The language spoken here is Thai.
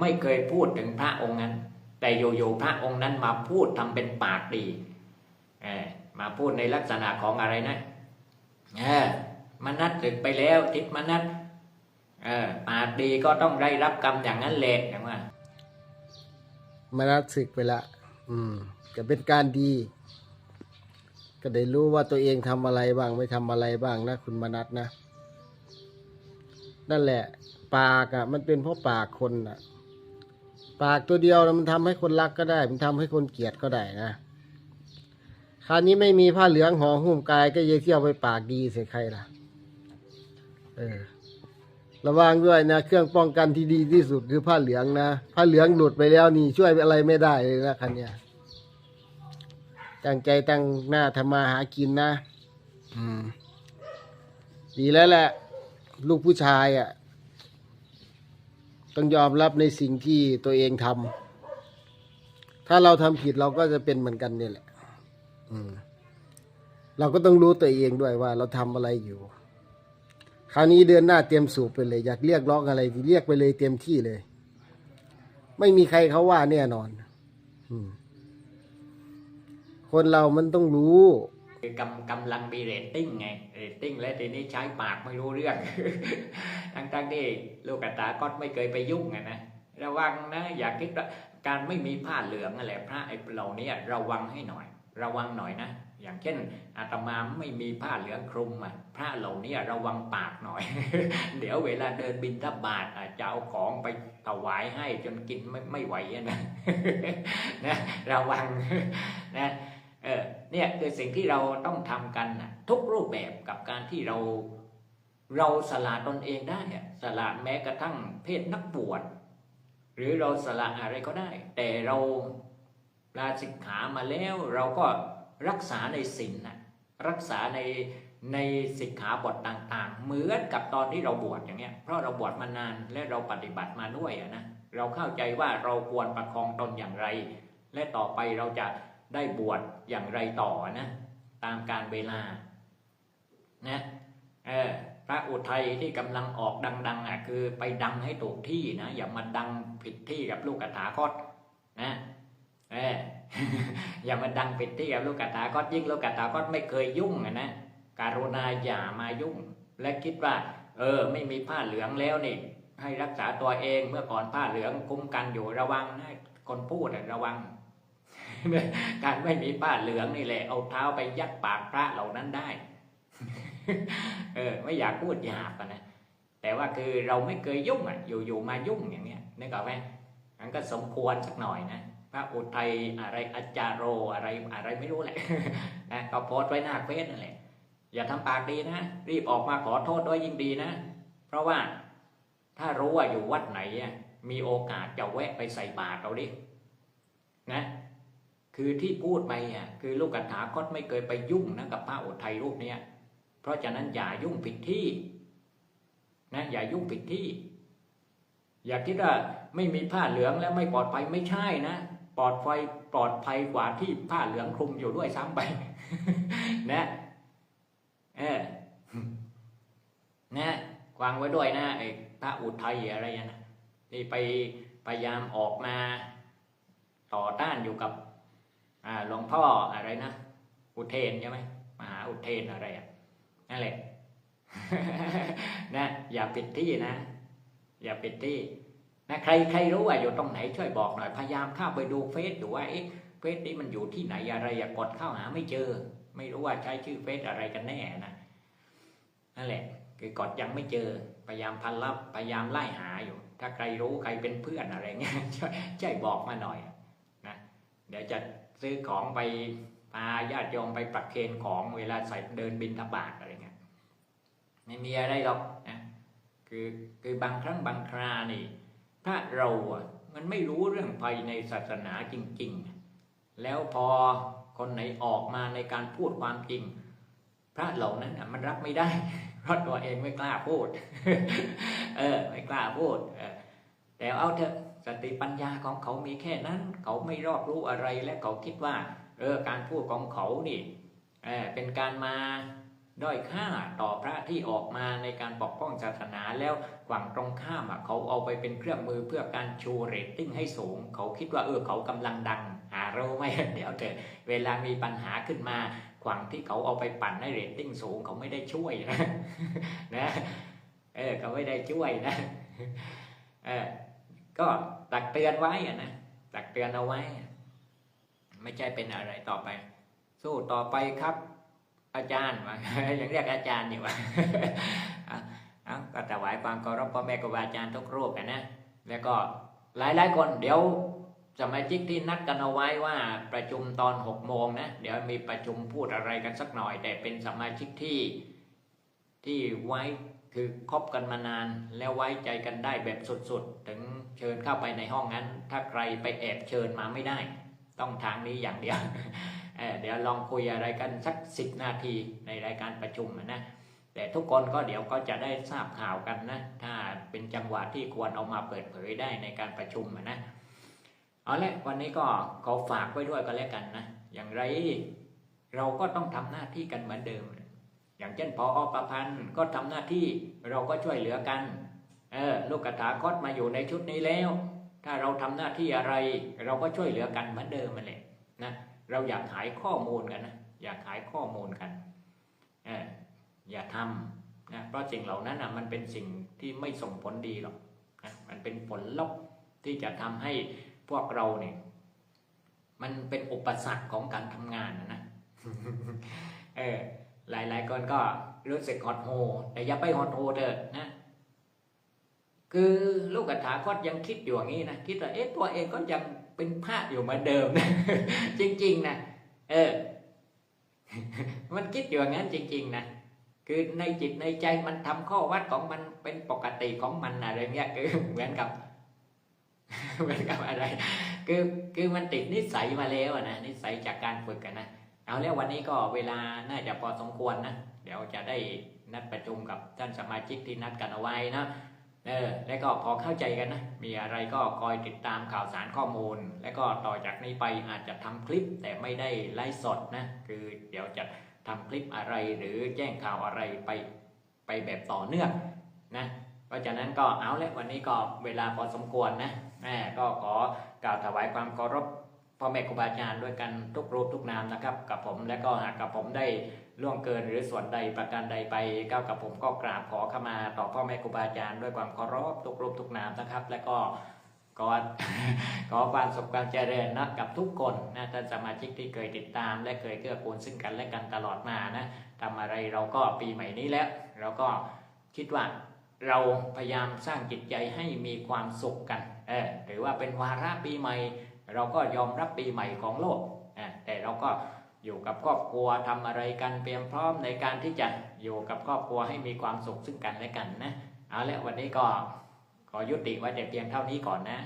ไม่เคยพูดถึงพระองค์นั้น แต่อยู่ๆพระองค์นั้นมาพูดทำเป็นปากดีเออมาพูดในลักษณะของอะไรนะเออมนัดศึกไปแล้วทิพมนัดเออปากดีก็ต้องได้รับกรรมอย่างนั้นแหละอย่างว่ามานัดศึกไปละอืมก็เป็นการดี ก็ได้รู้ว่าตัวเองทำอะไรบ้างไม่ทำอะไรบ้างนะ คุณมนัดนะ นั่นแหละ ปากอะ่ะ มันเป็นเพราะปากคนอะ ปากตัวเดียวนะมันทำให้คนรักก็ได้ มันทำให้คนเกลียดก็ได้นะคราวนี้ไม่มีผ้าเหลืองห่อหุ้มกายก็ยังเที่ยวไปปากดีใส่ใครล่ะ เออ ระวังด้วยนะ เครื่องป้องกันที่ดีที่สุดคือผ้าเหลืองนะ ผ้าเหลืองหลุดไปแล้วนี่ช่วยอะไรไม่ได้เลยนะคันเนี้ยตั้งใจตั้งหน้าทำมาหากินนะ อืม ดีแล้วแหละ ลูกผู้ชายอะ่ะ ต้องยอมรับในสิ่งที่ตัวเองทำถ้าเราทำผิดเราก็จะเป็นเหมือนกันนี่แหละเราก็ต้องรู้ตัวเองด้วยว่า เราทำอะไรอยู่ คราวนี้เดือนหน้าเตรียมสูบไปเลย อยากเรียกร้องอะไรเรียกไปเลยเต็มที่เลย ไม่มีใครเขาว่าแน่นอนอคนเรามันต้องรู้ คือกำกำลังมีเรตติ้งไงเรตติ้งและทีนี้ใช้ปากไม่รู้เรื่อง ทั้งทั้งๆที่ลูกกระตาก็ไม่เคยไปยุ่งไงนะระวังนะอย่าคิดว่าการไม่มีผ้าเหลืองอะไรพระไอ้เหล่านี้ระวังให้หน่อย ระวังหน่อยนะอย่างเช่นอาตมาไม่มีผ้าเหลืองคลุมอะพระเหล่านี้ระวังปากหน่อย เดี๋ยวเวลาเดินบินทบาทอาจจะเอาของไปถวายให้จนกินไม่ไม่ไหวนะนะระวัง เนี่ยคือสิ่งที่เราต้องทำกันนะทุกรูปแบบกับการที่เรา เราสละตนเองได้สละแม้กระทั่งเพศนักบวชหรือเราสละอะไรก็ได้ แต่เราลาสิกขามาแล้วเราก็รักษาในศีลนะรักษาในในสิกขาบทต่างๆ เหมือนกับตอนที่เราบวชอย่างเงี้ยเพราะเราบวชมานานและเราปฏิบัติมาด้วยนะเราเข้าใจว่าเราควรประคองตนอย่างไร และต่อไปเราจะ ได้บวชอย่างไรต่อนะ ตามการเวลานะเออพระอุทัยที่กำลังออกดัง ๆอะคือไปดังให้ถูกที่นะอย่ามาดังผิดที่กับลูกกระถาคตนะเอออย่ามาดังผิดที่กับลูกกระถาคตยิ่งลูกกระถาคตไม่เคยยุ่งอะนะการุณาอย่ามายุ่ง และคิดว่า เออ ไม่มีผ้าเหลืองแล้วนี่ให้รักษาตัวเองเมื่อก่อนผ้าเหลืองคุ้มกันอยู่ระวังนะคนพูดระวัง การไม่มีผ้าเหลืองนี่แหละ เอาเท้าไปยัดปากพระเหล่านั้นได้ เออ ไม่อยากพูดหยาบนะแต่ว่าคือเราไม่เคยยุ่งอะ อยู่ๆมายุ่งอย่างเงี้ยนึกออกไหมมันก็สมควรสักหน่อยนะพระอุทัยอะไรอาจารโรอะไรอะไรไม่รู้แหละนะก็โพสไว้หน้าเฟซนั่นแหละ อย่าทำปากดีนะ รีบออกมาขอโทษด้วยยิ่งดีนะ เพราะว่าถ้ารู้ว่าอยู่วัดไหนมีโอกาสจะแวะไปใส่บาตรเราดินะ คือที่พูดไปอะคือลูกกถาคตไม่เคยไปยุ่งนะกับพระอุทัยรูปเนี้ยเพราะฉะนั้นอย่ายุ่งผิดที่นะอย่ายุ่งผิดที่ อย่าคิดว่าไม่มีผ้าเหลืองแล้วไม่ปลอดภัยไม่ใช่นะปลอดภัยปลอดภัยกว่าที่ผ้าเหลืองคลุมอยู่ด้วยซ้ำไปนะเออนะวางไว้ด้วยนะไอ้พระอุทัยอะไรนะที่ไปพยายามออกมาต่อต้านอยู่กับ หลวงพ่ออะไรนะ อุเทนใช่ไหมมหาอุเทนอะไรอะนั่นแหละนะอย่าปิดที่นะ อย่าปิดที่นะใครใครรู้ว่าอยู่ตรงไหนช่วยบอกหน่อย พยายามเข้าไปดูเฟซอยู่ว่าเอ๊ะเฟซนี้มันอยู่ที่ไหนอะไรอย่ากดเข้าหาไม่เจอ ไม่รู้ว่าใช้ชื่อเฟซอะไรกันแน่นะนั่นแหละ คือกดยังไม่เจอ พยายามพันลับพยายามไล่หาอยู่ ถ้าใครรู้ใครเป็นเพื่อนอะไรเงี้ยช่วยช่วยบอกมาหน่อยนะเดี๋ยวจะ ซื้อของไปพาญาติโยมไปประเคนของเวลาใส่เดินบินทบาทอะไรเงี้ยไม่มีอะไรหรอกนะคือคือบางครั้งบางครานี่ถ้าเราอะมันไม่รู้เรื่องภายในศาสนาจริง ๆ แล้วพอคนไหนออกมาในการพูดความจริง พระเหล่านั้นอะมันรับไม่ได้เพราะตัวเองไม่กล้าพูด เออ ไม่กล้าพูดเออแต่เอาเถอะ สติปัญญาของเขามีแค่นั้น เขาไม่รอบรู้อะไรและเขาคิดว่าเออการพูดของเขานี่เเป็นการมาด้อยค่าต่อพระที่ออกมาในการปกป้องศาสนาแล้วฝั่งตรงข้ามเขาเอาไปเป็นเครื่องมือเพื่อการชูเรตติ้งให้สูง เขาคิดว่าเออเขากำลังดัง หาเรู้ไหมเดี๋ยวเถอะเวลามีปัญหาขึ้นมาฝั่งที่เขาเอาไปปั่นให้เรตติ้งสูง เขาไม่ได้ช่วยนะนะเออเขาไม่ได้ช่วยนะเออ ก็ตักเตือนไว้อะนะตักเตือนเอาไว้ ไม่ใช่เป็นอะไรต่อไป สู้ต่อไปครับ อาจารย์ว่ายังเรียกอาจารย์อยู่ว่าก็ถวายความเคารพพ่อแม่ครูบาอาจารย์ทุกรูปกันนะแล้วก็หลายหลายๆคนเดี๋ยวสมาชิกที่นัดกันเอาไว้ว่าประชุมตอนหกโมงนะเดี๋ยวมีประชุมพูดอะไรกันสักหน่อย แต่เป็นสมาชิกที่ที่ไว้คือคบกันมานาน แล้วไว้ใจกันได้แบบสุดๆ ถึง เชิญเข้าไปในห้องนั้น ถ้าใครไปแอบเชิญมาไม่ได้ ต้องทางนี้อย่างเดียวเเดี๋ยวลองคุยอะไรกันสักสิบนาทีในรายการประชุมนะแต่ทุกคนก็เดี๋ยวก็จะได้ทราบข่าวกันนะ ถ้าเป็นจังหวะที่ควรเอามาเปิดเผยได้ในการประชุมนะเอาละวันนี้ก็ขอฝากไว้ด้วยก็แล้วกันนะ อย่างไรเราก็ต้องทำหน้าที่กันเหมือนเดิม อย่างเช่นพออประพันธ์ก็ทำหน้าที่เราก็ช่วยเหลือกัน เออลูกกระถาคตมาอยู่ในชุดนี้แล้ว ถ้าเราทำหน้าที่อะไร เราก็ช่วยเหลือกันเหมือนเดิมมันแหละนะเราอยากขายข้อมูลกันนะอยากขายข้อมูลกันเอออย่าทำนะเพราะสิ่งเหล่านั้นนะมันเป็นสิ่งที่ไม่ส่งผลดีหรอกนะมันเป็นผลลบที่จะทำให้พวกเราเนี่ยมันเป็นอุปสรรคของการทำงานนะนะเออหลายๆคนก็รู้สึกฮอตโฮแต่อย่าไปฮอตโฮเถอะนะ คือลูกกระถาก็ยังคิดอยู่อย่างนี้นะคิดว่าเอ๊ะตัวเองก็ยังเป็นพระอยู่เหมือนเดิมนะจริง ๆนะเออ มันคิดอยู่อย่างนั้นจริง ๆ นะคือในจิตในใจมันทำข้อวัดของมันเป็นปกติของมันอะไรเงี้ยคือเหมือนกับเหมือนกับอะไร คือคือมันติดนิสัยมาแล้วนะนิสัยจากการฝึกกันนะเอาแล้ววันนี้ก็เวลาน่าจะพอสมควรนะเดี๋ยวจะได้นัดประชุมกับท่านสมาชิกที่นัดกันเอาไว้นะ เออแล้วก็พอเข้าใจกันนะ มีอะไรก็คอยติดตามข่าวสารข้อมูล แล้วก็ต่อจากนี้ไปอาจจะทำคลิปแต่ไม่ได้ไลฟ์สดนะ คือเดี๋ยวจะทำคลิปอะไรหรือแจ้งข่าวอะไรไปไปแบบต่อเนื่องนะเพราะฉะนั้นก็เอาละวันนี้ก็เวลาพอสมควรนะแม่ก็ขอกล่าวถวายความเคารพ พ่อแม่ครูบาอาจารย์ด้วยกันทุกรูปทุกนามนะครับ กับผมและก็หากกับผมได้ล่วงเกินหรือส่วนใดประการใดไปก้าวกับผมก็กราบขอขมาต่อพ่อแม่ครูบาอาจารย์ด้วยความเคารพทุกรูปทุกนามนะครับ และก็ขอขอความสุขความเจริญนะกับทุกคนนะท่านสมาชิกที่เคยติดตาม และเคยเกื้อกูลซึ่งกันและกันตลอดมานะทำอะไรเราก็ปีใหม่นี้แล้ว เราก็คิดว่าเราพยายามสร้างจิตใจให้มีความสุขกันเออหรือว่าเป็นวาระปีใหม่ เราก็ยอมรับปีใหม่ของโลกแต่เราก็อยู่กับครอบครัวทำอะไรกันเตรียมพร้อมในการที่จะอยู่กับครอบครัวให้มีความสุขซึ่งกันและกันนะเอาละวันนี้ก็ขอยุติไว้แต่เพียงเท่านี้ก่อนนะ